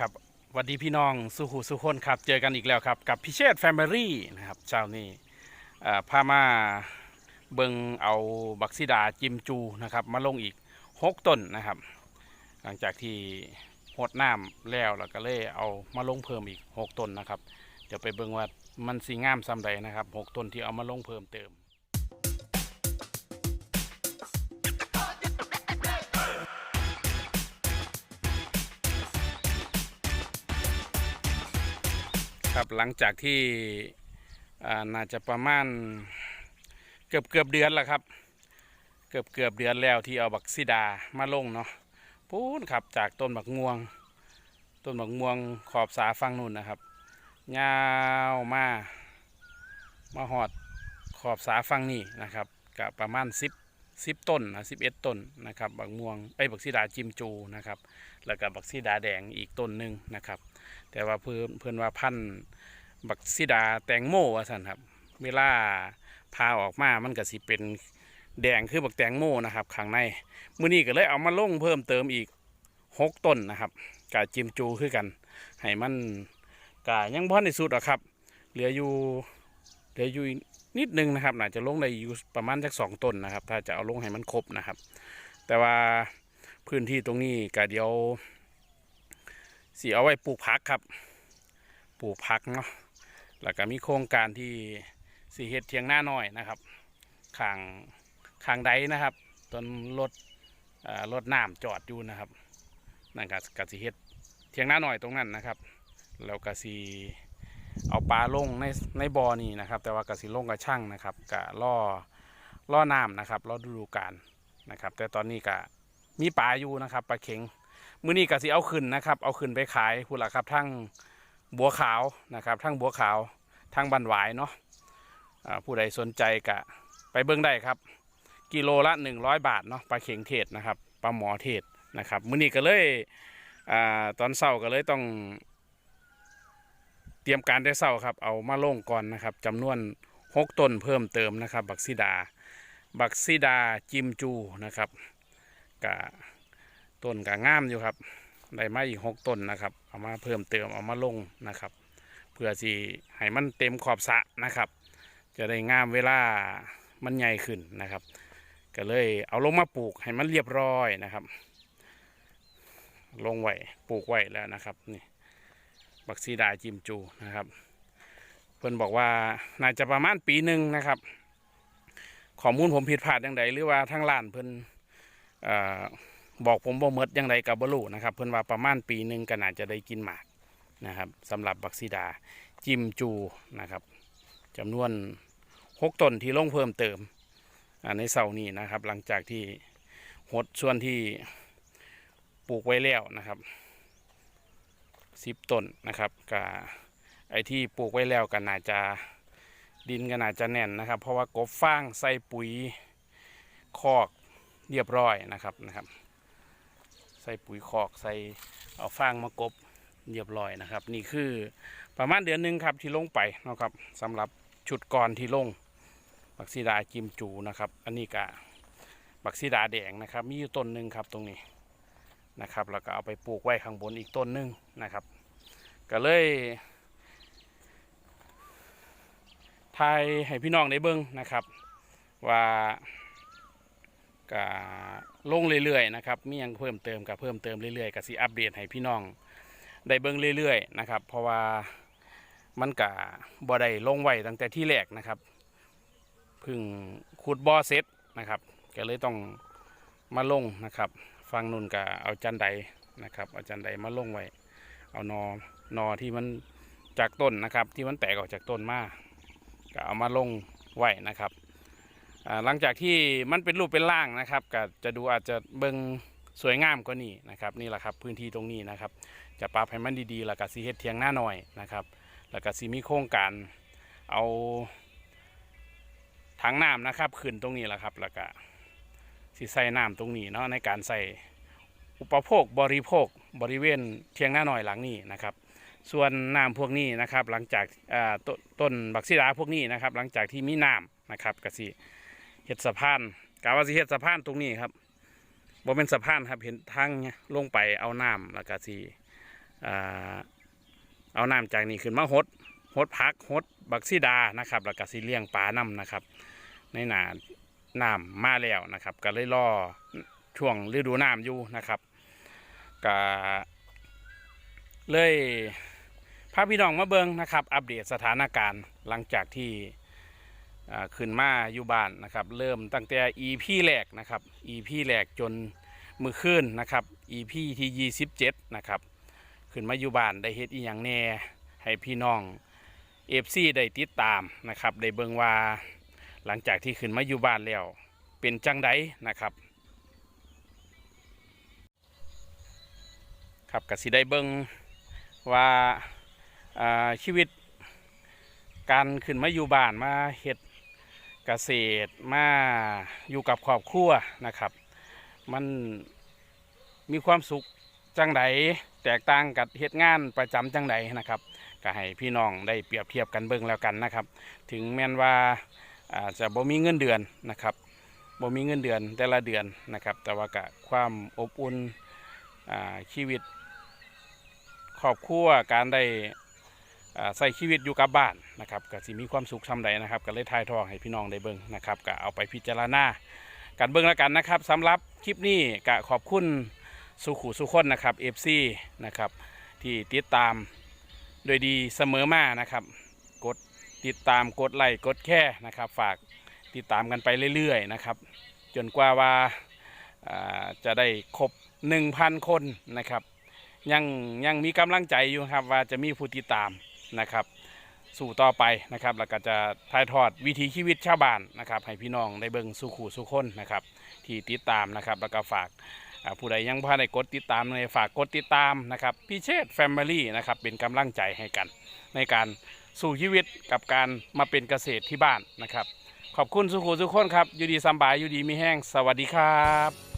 ครับวัสดีพี่น้องสุขุสุคนครับ เจอกันอีกแล้วครับ กับพิเชษแฟมิลี่นะครับเช้านี้พามาเบิงเอาบักซิดาจิมจูนะครับ มาลงอีก6ต้นนะครับ หลังจากที่หดน้ำแล้วแล้วก็เลยเอามาลงเพิ่มอีก6ต้นนะครับ เดี๋ยวไปเบิงว่ามันสีงามซ้ำใดนะครับ6ต้นที่เอามาลงเพิ่มเติม ครับหลังจากที่อาน่าจะประมาณเกือบเกือบเดือนแล้วครับ เกือบเกือบเดือนแล้วที่เอาบักซิดามาลงเนาะพูนครับจากต้นบักม่วง ต้นบักม่วงขอบสาฟังนู่นนะครับยาวมามาหอดขอบสาฟังนี่นะครับกับประมาณ 10 10ต้นนะ11ต้นนะครับบักม่วงไอ้บักซิดาจิมจูนะครับแล้วก็บักซิดาแดงอีกต้นหนึ่งนะครับ แต่ว่าเพื่อนเพื่อนว่าพันบักซิดาแตงโมว่าสันครับเวลาพาออกมามันก็สิเป็นแดงคือบักแตงโมนะครับข้างในมื้อนี้ก็เลยเอามาลงเพิ่มเติมอีกหกต้นนะครับกาจิมจูคือกันให้มันกายังพอนในสุดหรอกครับ เหลืออยู่เหลืออยู่ นิดนึงนะครับน่าจะลงได้อยู่ประมาณสักสองต้นนะครับ ถ้าจะเอาลงให้มันครบนะครับ แต่ว่าพื้นที่ตรงนี้ก็เดี๋ยวสีเอาไว้ปลูกผักครับ ปลูกผักเนาะแล้วก็มีโครงการที่สีเฮ็ดเทียงหน้าน้อยนะครับข้างข้างใดนะครับต้นรถเอ่อรถน้ำจอดอยู่นะครับนั่นก็กสีเฮ็ดเทียงหน้าน้อยตรงนั้นนะครับแล้วก็สี เอาปลาลงในในบ่อนี่นะครับ แต่ว่ากสิลงกับช่างนะครับกะล่อล่อน้ำนะครับล่อฤดูกาลนะครับ แต่ตอนนี้ก็มีปลาอยู่นะครับปลาเข็งมือนี้ก็สิเอาขึ้นนะครับ เอาขึ้นไปขายพูดละครับทั้งบัวขาวนะครับทั้งบัวขาวทั้งบันหวายเนาะผู้ใดสนใจก็ไปเบิ่งได้ครับ กิโลละ 100 บาทเนาะปลาเข็งเทศนะครับปลาหมอเทศนะครับ มื้อนี้ก็เลยอตอนเช้าก็เลยต้อง เตรียมการได้เช้าครับเอามาลงก่อนนะครับจำนวน6ต้นเพิ่มเติมนะครับ บักซิดา บักซิดาจิมจูนะครับกะต้นก็งามอยู่ครับได้มาอีกหกต้นนะครับ เอามาเพิ่มเติมเอามาลงนะครับ เพื่อสิให้มันเต็มขอบสะนะครับ จะได้งามเวลามันใหญ่ขึ้นนะครับ ก็เลยเอาลงมาปลูกให้มันเรียบร้อยนะครับ ลงไว้ปลูกไว้แล้วนะครับนี่ บักซีดาจิมจูนะครับเพื่อนบอกว่าน่าจะประมาณปีหนึ่งนะครับ ข้อมูลผมผิดพลาดอย่างใดหรือว่าทางร้านเพิ่อ่อบอกผมบ่เมดยังไงกับบรูนะครับ เพิ่อนว่าประมาณปีหนึ่งก็น่าจะได้กินหมากนะครับสำหรับบักซีดาจิมจูนะครับจำนวนหกตนที่ลงเพิ่มเติมในเสานี้นะครับ หลังจากที่หดส่วนที่ปลูกไว้แล้วนะครับ สิบต้นนะครับกับไอที่ปลูกไว้แล้วก็น่าจะดินก็น่าจะแน่นนะครับ เพราะว่ากบฟางใส่ปุ๋ยคอกเรียบร้อยนะครับนะครับ ใส่ปุ๋ยคอกใส่เอาฟางมากบเรียบร้อยนะครับ นี่คือประมาณเดือนหนึ่งครับที่ลงไปนะครับสำหรับชุดก่อนที่ลงบักซีดาจิมจูนะครับ อันนี้กะบักซีดาแดงนะครับ มีอยู่ต้นหนึ่งครับตรงนี้ นะครับแล้วก็เอาไปปลูกไว้ข้างบนอีกต้นหนึ่งนะครับก็เลยทายให้พี่น้องได้เบิ้งนะครับ ว่าก็ลงเรื่อยๆนะครับมียังเพิ่มเติมกับเพิ่มเติมเรื่อยๆกับสิอัปเดตให้พี่น้องได้เบิ่งเรื่อยๆนะครับ เพราะว่ามันกะบ่ได้ลงไว้ตั้งแต่ที่แรกนะครับเพึ่งขุดบ่อเสร็จนะครับก็เลยต้องมาลงนะครับ ฟังนุ่นกะเอาจันไดนะครับเอาจันไดมาลงไว้ เอานอนอที่มันจากต้นนะครับ ที่มันแตกออกจากต้นมาก็เอามาลงไว้นะครับหลังจากที่มันเป็นรูปเป็นร่างนะครับก็จะดูอาจจะเบิงสวยงามกว่านี้นะครับนี่แหละครับพื้นที่ตรงนี้นะครับ จะปรับให้มันดีๆแล้วก็สีเฮ็ดเทียงหน้าหน่อยนะครับแล้วก็สีมีโครงการเอาถังน้ำนะครับขึ้นตรงนี้แหละครับแล้วก็ สีใส่น้ำตรงนี้เนาะในการใส่อุปโภคบริโภคบริเวณเทียงหน้าหน่อยหลังนี้นะครับ ส่วนน้ำพวกนี้นะครับหลังจากตต้นบักซีดาพวกนี้นะครับ หลังจากที่มีน้ำนะครับก็สิเห็ดสะพานกาว่าสิเห็ดสะพานตรงนี้ครับบ่เป็นสะพานครับเห็นทางลงไปเอาน้ำแล้วก็สิเอาน้ำจากนี้ขึ้นมาหดหดพักหดบักซีดานะครับ แล้วก็สิเลี้ยงปลาน้ำนะครับ ในหนา น้ำมาแล้วนะครับ ก็เลยรอช่วงฤดูน้ำอยู่นะครับก็เลยพาพี่น้องมาเบิงนะครับ อัปเดตสถานการณ์หลังจากที่ขึ้นมาอยู่บ้านนะครับ เริ่มตั้งแต่ EP แรกนะครับ EP แรกจนมือขึ้นนะครับ EP ที่27นะครับขึ้นมาอยู่บ้านได้เฮ็ดอีหยังแน่ให้พี่น้อง FC ได้ติดตามนะครับได้เบิงว่า หลังจากที่ขึ้นมาอยู่บ้านแล้ว เป็นจังไดนะครับ ครับกสิได้เบิงว่าาชีวิต การขึ้นมาอยู่บ้านมาเฮ็ดเกษตรมาอยู่กับครอบครัวนะครับ มันมีความสุขจังไดแตกต่างกับเฮ็ดงานประจำจังไดนะครับก็ให้พี่น้องได้เปรียบเทียบกันเบิ่งแล้วกันนะครับ ถึงแม้นว่า อาจจะบ่มีเงินเดือนนะครับบ่มีเงินเดือนแต่ละเดือนนะครับ แต่ว่าก็ความอบอุ่นชีวิตครอบครัวการได้ใส่ชีวิตอยู่กับบ้านนะครับก็สิมีความสุขซำใดนะครับก็เลยทายทองให้พี่น้องได้เบิ่งนะครับก็เอาไปพิจารณากันเบิ่งแล้วกันนะครับสำหรับคลิปนี้ก็ขอบคุณสุขุสุคนนะครับ FC นะครับที่ติดตามโดยดีเสมอมานะครับ ติดตามกดไลค์กดแค่นะครับ ฝากติดตามกันไปเรื่อยๆนะครับ จนกว่าว่าาจะได้ครบ 1,000 คนนะครับ ยังยังมีกำลังใจอยู่ครับว่าจะมีผู้ติดตามนะครับ สู่ต่อไปนะครับแล้วก็จะถ่ายทอดวิถีชีวิตชาวบ้านนะครับ ให้พี่น้องได้เบิ่งสู่ขู่สู่คนนะครับ ที่ติดตามนะครับ แล้วก็ฝากผู้ใดยังพาได้กดติดตามเลยฝากกดติดตามนะครับพี่เชษแฟมิลี่นะครับเป็นกำลังใจให้กันในการ สู่ชีวิตกับการมาเป็นเกษตรที่บ้านนะครับ ขอบคุณสุขุสุขคนครับ อยู่ดีสบายอยู่ดีมีแห้งสวัสดีครับ